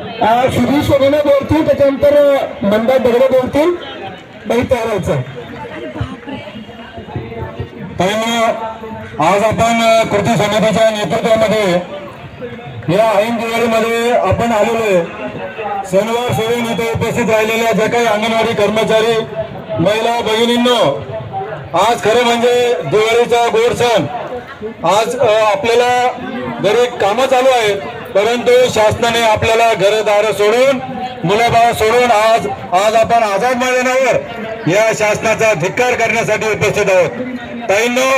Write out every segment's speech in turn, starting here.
सुधीर सोनवणे बोलतील त्याच्यानंतर मंदा दगडे बोलतील. बाई तयार व्हायचं. आज आपण कृती समितीच्या नेतृत्वामध्ये या ऐन दिवाळीमध्ये आपण आलेलो आहे. शनिवार सोडून इथे उपस्थित राहिलेल्या ज्या काही अंगणवाडी कर्मचारी महिला भगिनींनो आज खरं म्हणजे दिवाळीचा गोड सण. आज आपल्याला घरी कामं चालू आहेत. परंतु शासनाने आपल्याला घरदार सोडून मुलाबाळ सोडून आज आज आपण आझाद मैदानावर या शासनाचा धिक्कार करण्यासाठी उपस्थित आहोत. ताईंनो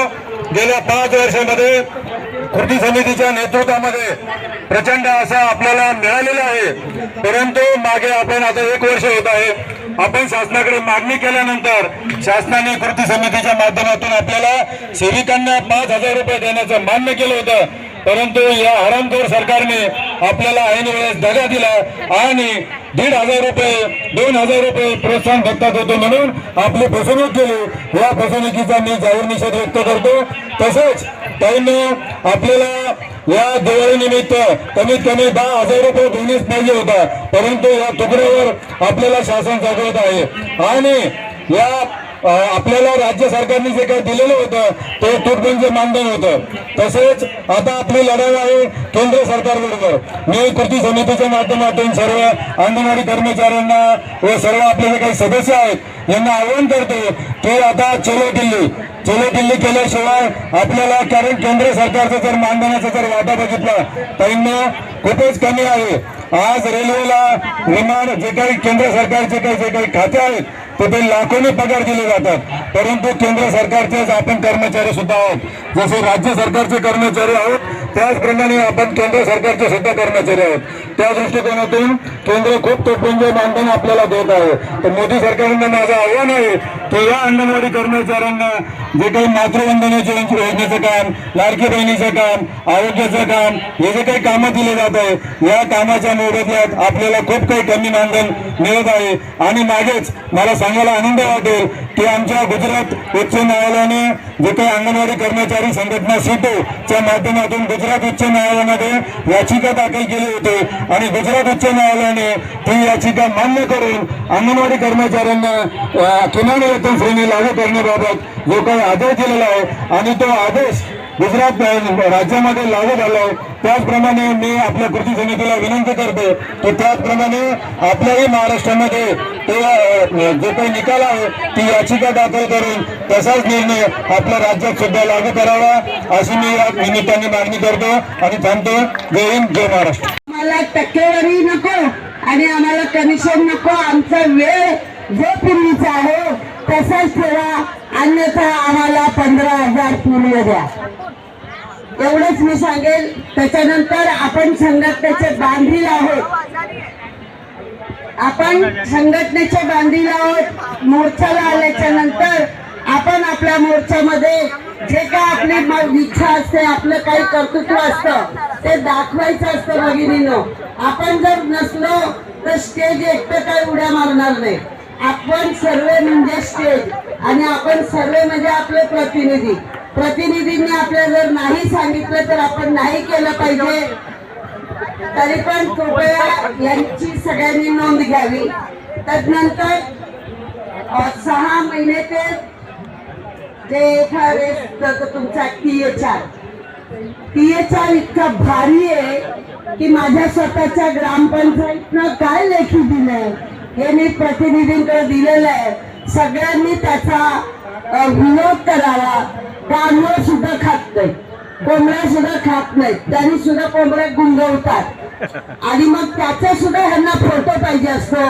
गेल्या पाच वर्षामध्ये कृती समितीच्या नेतृत्वामध्ये प्रचंड असा आपल्याला मिळालेला आहे. परंतु मागे आपण आता एक वर्ष होत आहे. आपण शासनाकडे मागणी केल्यानंतर शासनाने कृती समितीच्या माध्यमातून आपल्याला सेविकांना पाच हजार रुपये देण्याचं मान्य केलं होतं. परंतु या हरामखोर सरकारने आपल्याला ऐन वेळेस दगा दिला आणि दीड हजार रुपये दोन हजार रुपये प्रोत्साहन भत्तात होतो म्हणून आपली फसवणूक केली. या फसवणुकीचा मी जाहीर निषेध व्यक्त करतो. तसेच त्यांनी आपल्याला या दिवाळीनिमित्त कमीत कमी दहा हजार रुपये देणेच पाहिजे होता. परंतु या तुकड्यावर आपल्याला शासन जागवत आहे. आणि या आपल्याला राज्य सरकारने जे काही दिलेलं होतं ते तुटबंद मानधन होतं. तसेच आता आपली लढाई आहे केंद्र सरकारबरोबर मी कृती समितीच्या माध्यमातून सर्व अंगणवाडी कर्मचाऱ्यांना व सर्व आपले जे काही सदस्य आहेत यांना आवाहन करतो की आता चलो दिल्ली. चलो दिल्ली केल्याशिवाय आपल्याला कारण केंद्र सरकारचं जर मानधनाचा जर वाटा बघितला त्यांना खूपच कमी आहे. आज रेल्वेला विमान जे काही केंद्र सरकारचे काही जे काही खाते आहेत तिथे लाखोने पगार दिले जातात. परंतु केंद्र सरकारचेच आपण कर्मचारी सुद्धा आहोत. जसे राज्य सरकारचे कर्मचारी आहोत त्याचप्रमाणे आपण केंद्र सरकारचे सुद्धा कर्मचारी आहोत त्या दृष्टिकोनातून केंद्र खूप तुटपुंज मानधन आपल्याला देत आहे. तर मोदी सरकारनं माझं आव्हान आहे की या अंगणवाडी कर्मचाऱ्यांना जे काही मातृवंदनेच्या योजनेचं काम लाडकी बहिणीचं काम आरोग्याचं काम हे जे काही कामं दिले जात आहे या कामाच्या मोबदल्यात आपल्याला खूप काही कमी मानधन मिळत आहे. आणि मागेच मला सांगायला आनंद वाटेल ती आमच्या गुजरात उच्च न्यायालयाने जे काही अंगणवाडी कर्मचारी संघटना च्या माध्यमातून गुजरात उच्च न्यायालयामध्ये याचिका दाखल केली होती. आणि गुजरात उच्च न्यायालयाने ती याचिका मान्य करून अंगणवाडी कर्मचाऱ्यांना किमान वेतन श्रेणी लागू करण्याबाबत जो काही आदेश दिलेला आहे आणि तो आदेश गुजरात राज्यामध्ये लागू झालं आहे त्याचप्रमाणे मी आपल्या कृती समितीला विनंती करतो की त्याचप्रमाणे आपल्याही महाराष्ट्रामध्ये ते जो काही निकाल आहे ती याचिका दाखल करून तसाच निर्णय आपल्या राज्यात सुद्धा लागू करावा अशी मी या निमित्ताने मागणी करतो आणि थांबतो. जय हिंद जय महाराष्ट्र. आम्हाला टक्केवारी नको आणि आम्हाला कमिशन नको. आमचा वेळ जो पूर्वीचा आहे तसाच ठेवा. अन्यथा आम्हाला पंधरा हजार पूर्ण द्या. एवढंच मी सांगेल त्याच्यानंतर आपण संघटनेचे बांधील आहोत. आपण संघटनेचे बांधील आहोत. मोर्चाला आल्याच्यानंतर आपण आपल्या मोर्चामध्ये जे काय आपली इच्छा असते आपलं काही कर्तृत्व असतं ते दाखवायचं असतं भगिनीनं. आपण जर नसलो तर स्टेज एकटं काही उड्या मारणार नाही. आपण सर्व म्हणजे स्टेज आणि आपण सर्व म्हणजे आपले प्रतिनिधी. प्रतिनिधींनी आपल्याला जर नाही सांगितलं तर आपण नाही केलं पाहिजे. तरी पण कृपया यांची सगळ्यांनी नोंद घ्यावी. त्यानंतर सहा महिने ते जे एफ तुमचा T H R T H R इतका भारी आहे की माझ्या स्वतःच्या ग्रामपंचायतनं काय लेखी दिलंय हे मी प्रतिनिधींकडे दिलेलं आहे. सगळ्यांनी त्याचा विनोद विरोध करावा. कांदळ सुद्धा खात नाही. कोंबड्या सुद्धा खात नाहीत त्यांनी सुद्धा कोंबड्या गुंगवतात आणि मग त्याचा सुद्धा ह्यांना फोटो पाहिजे असतो.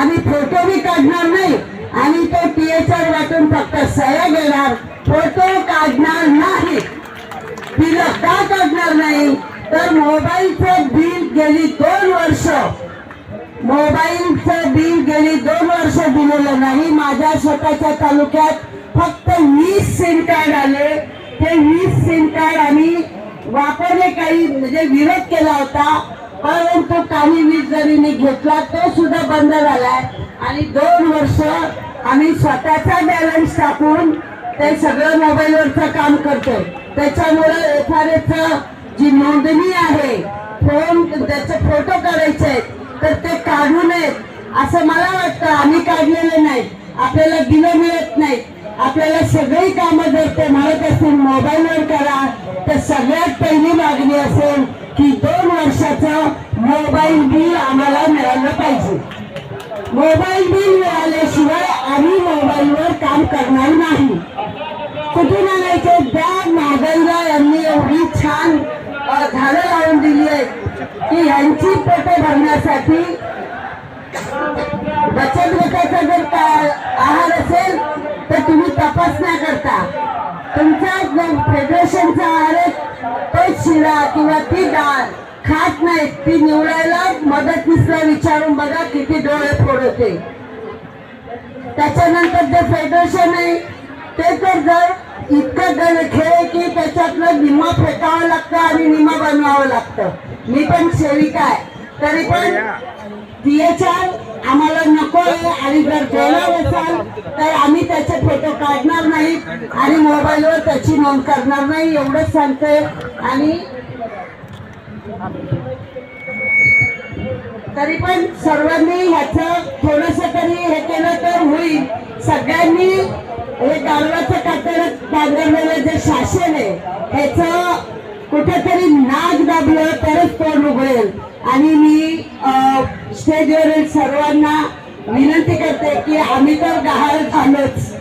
आम्ही फोटो बी काढणार नाही. आणि तो टीएचआर एच आर वाटून फक्त सह्या घेणार. फोटो काढणार नाही. बिल का काढणार नाही? तर मोबाईलचं बिल गेली दोन वर्ष. मोबाईलचं बिल गेली दोन वर्ष दिलेलं नाही. माझ्या स्वतःच्या तालुक्यात फक्त आले ते वीस सिम कार्ड आम्ही वापरले काही म्हणजे विरोध केला होता. परंतु काही वीज जणींनी घेतला तो सुद्धा बंद झालाय. आणि दोन वर्ष आम्ही स्वतःचा बॅलन्स टाकून ते सगळं मोबाईलवरचं काम करतोय. त्याच्यामुळे एखाद्याचं जी नोंदणी आहे फोन त्याचे फोटो काढायचे तर ते काढू नयेत. असं मला वाटतं आम्ही काढलेले नाहीत आपल्याला दिलं मिळत नाही. आपल्याला सगळी कामं जर ते म्हणत असतील मोबाईलवर करा. तर सगळ्यात पहिली मागणी असेल की दोन वर्षाचं मोबाईल बिल आम्हाला मिळालं पाहिजे. मोबाईल बिल मिळाल्याशिवाय आम्ही मोबाईलवर काम करणार नाही. तुमचा फेडरेशनचा आहे तोच शिरा किंवा ती डाळ खात नाहीत ती निवडायला मदतनीसला विचारून बघा किती डोळे फोडते. त्याच्यानंतर जे फेडरेशन आहे ते तर जर इतकं गल खेळ की त्याच्यातलं निम्मा फेकावं लागतं आणि निम्मा बनवावं लागतं. मी पण सेविका आहे. तरी पण DHR आम्हाला नको आहे आणि जर देणार असाल तर आम्ही त्याचे फोटो काढणार नाही आणि मोबाईलवर त्याची नोंद करणार नाही एवढंच सांगते. आणि तरी पण सर्वांनी ह्याचं थोडस तरी हे केलं तर होईल. सगळ्यांनी हे गाडवाचं कातर बांधवलेलं जे शासन आहे ह्याचं कुठेतरी नाक दाबलं तरच तोंड उघडेल. आणि मी स्टेजवरील सर्वांना विनंती करते की आम्ही तर गहाळ झालोच.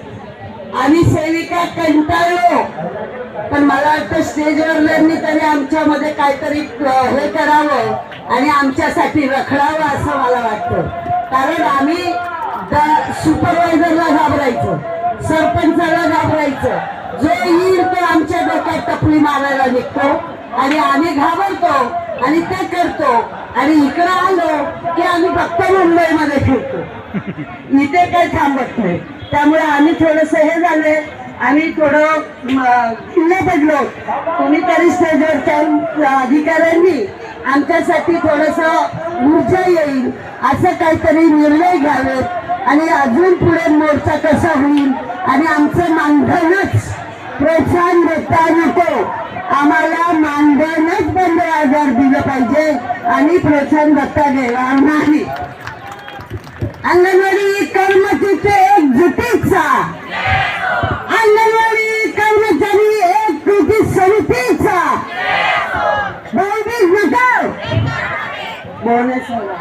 आम्ही सेविका कंटाळलो. पण मला वाटतं स्टेजवरल्यांनी तरी आमच्यामध्ये काहीतरी हे करावं आणि आमच्यासाठी रखडावं असं मला वाटतं. कारण आम्ही सुपरवायझरला घाबरायचो. सरपंचाला घाबरायचं. जो येईल तो आमच्या डोक्यात टपली मारायला निघतो. आणि आम्ही घाबरतो आणि ते करतो. आणि इकडं आलो की आम्ही फक्त मुंबईमध्ये फिरतो. इथे काही थांबत नाही. त्यामुळे आम्ही थोडस हे झालंय आम्ही थोडं म, पडलो. कोणीतरी स्टेजवरच्या अधिकाऱ्यांनी आमच्यासाठी थोडस ऊर्जा येईल असं काहीतरी निर्णय घ्यावेत आणि अजून पुढे मोर्चा कसा होईल आणि आमचं मानधनच प्रोत्साहन देता नको आम्हाला मानधनच बंद आजार दिलं पाहिजे आणि प्रोत्साहन दत्ता देणार नाही. अंगणवाडी एकजुटीचा अंगणवाडी कर्मचारी एक कृती समितीचा नका बोलण्याचं